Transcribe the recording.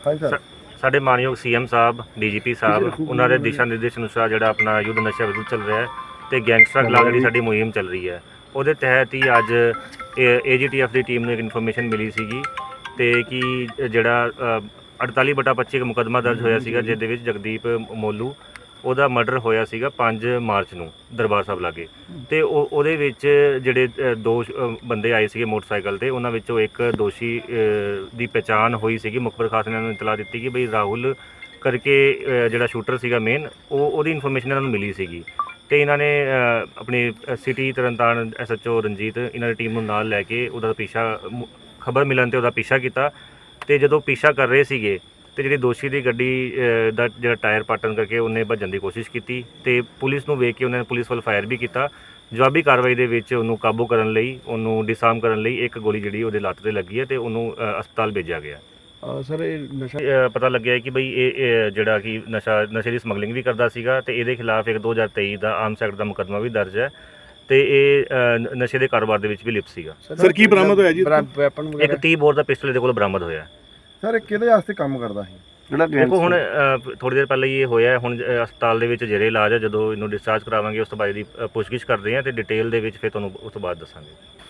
ਹਾਂਜੀ ਸਰ। ਸਾਡੇ ਮਾਨਯੋਗ ਸੀਐਮ ਸਾਹਿਬ ਡੀਜੀਪੀ ਸਾਹਿਬ ਉਹਨਾਂ ਦੇ ਦਿਸ਼ਾ ਨਿਰਦੇਸ਼ ਅਨੁਸਾਰ ਜਿਹੜਾ ਆਪਣਾ ਯੁੱਧ ਨਸ਼ਾ ਵਿਰੁੱਧ ਚੱਲ ਰਿਹਾ ਹੈ ਤੇ ਗੈਂਗਸਟਰ ਖਿਲਾਫ ਜਿਹੜੀ ਸਾਡੀ ਮੁਹਿੰਮ ਚੱਲ ਰਹੀ ਹੈ। ਉਹਦੇ ਤਹਿਤ ਹੀ ਅੱਜ ਏਜੀਟੀਐਫ ਦੀ ਟੀਮ ਨੂੰ ਇੱਕ ਇਨਫੋਰਮੇਸ਼ਨ ਮਿਲੀ ਸੀਗੀ ਤੇ ਕਿ ਜਿਹੜਾ ਅ, 48 ਬਟਾ 25 ਇੱਕ ਮੁਕੱਦਮਾ ਦਰਜ ਹੋਇਆ ਸੀਗਾ ਜਿਹਦੇ ਵਿੱਚ ਜਗਦੀਪ ਮੋਲੂ ਉਹਦਾ ਮਰਡਰ ਹੋਇਆ ਸੀਗਾ 5 ਮਾਰਚ ਨੂੰ ਦਰਬਾਰ ਸਾਹਿਬ ਲਾਗੇ। ਤੇ ਉਹ ਉਹਦੇ ਵਿੱਚ ਜਿਹੜੇ ਅ, ਦੋ ਸ਼- ਅ, ਬੰਦੇ ਆਏ ਸੀਗੇ ਮੋਟਰਸਾਈਕਲ ਤੇ ਉਹਨਾਂ ਵਿੱਚੋਂ ਇੱਕ ਦੋਸ਼ੀ ਅ, ਦੀ ਪਛਾਣ ਹੋਈ ਸੀਗੀ। ਮੁਖਬਰ ਖਾਸ ਨੇ ਨੂੰ ਇਤਲਾਹ ਦਿੱਤੀ ਕਿ ਬਈ ਰਾਹੁਲ ਕਰਕੇ ਅ, ਜਿਹੜਾ ਸ਼ੂਟਰ ਸੀਗਾ ਮੇਨ ਉਹ ਉਹਦੀ ਇਨਫੋਰਮੇਸ਼ਨ ਇਹਨਾਂ ਨੂੰ ਮਿਲੀ ਸੀਗੀ। ਤੇ ਇਹਨਾਂ ਨੇ ਅ, ਆਪਣੀ ਸਿਟੀ ਤਰਨਤਾਰਨ ਐਸਐਚਓ ਰਣਜੀਤ ਇਹਨਾਂ ਦੀ ਟੀਮ ਨੂੰ ਨਾਲ ਲੈ ਕੇ ਉਹਦਾ ਪਿੱਛਾ ਖਬਰ ਮਿਲਣ ਤੇ ਉਹਦਾ ਪਿੱਛਾ ਕੀਤਾ। ਤੇ ਜਦੋਂ ਪਿੱਛਾ ਕਰ ਰਹੇ ਸੀਗੇ ਤੇ ਜਿਹੜੀ ਦੋਸ਼ੀ ਦੀ ਗੱਡੀ ਅ, ਦਾ ਜਿਹੜਾ ਟਾਇਰ ਪਾਟਣ ਕਰਕੇ ਉਹਨੇ ਭੱਜਣ ਦੀ ਕੋਸ਼ਿਸ਼ ਕੀਤੀ ਤੇ ਪੁਲਿਸ ਨੂੰ ਵੇਖ ਕੇ ਉਹਨਾਂ ਨੇ ਪੁਲਿਸ ਵੱਲ ਫਾਇਰ ਵੀ ਕੀਤਾ। ਜਵਾਬੀ ਕਾਰਵਾਈ ਦੇ ਵਿੱਚ ਉਹਨੂੰ ਕਾਬੂ ਕਰਨ ਲਈ ਉਹਨੂੰ ਡਿਸਾਰਮ ਕਰਨ ਲਈ ਇੱਕ ਗੋਲੀ ਜਿਹੜੀ ਉਹਦੇ ਲੱਤ ਤੇ ਲੱਗੀ ਹੈ ਤੇ ਉਹਨੂੰ ਅ, ਹਸਪਤਾਲ ਭੇਜਿਆ ਗਿਆ ਸਰ ਇਹ ਨਸ਼ਾ ਅ, ਪਤਾ ਲੱਗਿਆ ਹੈ ਕਿ ਬਈ ਇਹ ਇਹ ਜਿਹੜਾ ਕਿ ਨਸ਼ਾ ਨਸ਼ੇ ਦੀ ਸਮਗਲਿੰਗ ਵੀ ਕਰਦਾ ਸੀਗਾ ਤੇ ਇਹਦੇ ਖਿਲਾਫ ਇੱਕ 2023 ਦਾ ਆਮ ਸੈਕਟ ਦਾ ਮੁਕੱਦਮਾ ਵੀ ਦਰਜ ਹੈ ਤੇ ਇਹ ਅ, ਨ- ਨਸ਼ੇ ਦੇ ਕਾਰੋਬਾਰ ਦੇ ਵਿੱਚ ਵੀ ਲਿਪਤ ਸੀਗਾ। ਸਰ, ਕੀ ਬਰਾਮਦ ਹੋਇਆ ਜੀ? ਵੈਪਨ ਇੱਕ ਵਗੈਰਾ? 30 ਬੋਰ ਦਾ ਪਿਸਟਲ ਇਹਦੇ ਕੋਲ ਬਰਾਮਦ ਹੋਇਆ। ਸਰ ਇਹ ਕਿਹਦੇ ਵਾਸਤੇ ਕੰਮ ਕਰਦਾ ਸੀ? ਜਿਹੜਾ ਦੇਖੋ ਹੁਣ ਥੋੜੀ ਦੇਰ ਪਹਿਲਾਂ ਹੀ ਇਹ ਹੋਇਆ ਹੈ, ਹੁਣ ਅ, ਹਸਪਤਾਲ ਦੇ ਵਿੱਚ ਜੇਰੇ ਇਲਾਜ ਹੈ ਜਦੋਂ ਇਹਨੂੰ ਡਿਸਚਾਰਜ ਕਰਾਵਾਂਗੇ ਉਸ ਤੋਂ ਬਾਅਦ ਇਹਦੀ ਅ, ਪੁੱਛਗਿੱਛ ਕਰਦੇ ਹਾਂ ਤੇ ਡਿਟੇਲ ਦੇ ਵਿੱਚ ਫਿਰ ਤੁਹਾਨੂੰ ਉਸ ਤੋਂ ਬਾਅਦ ਦੱਸਾਂਗੇ।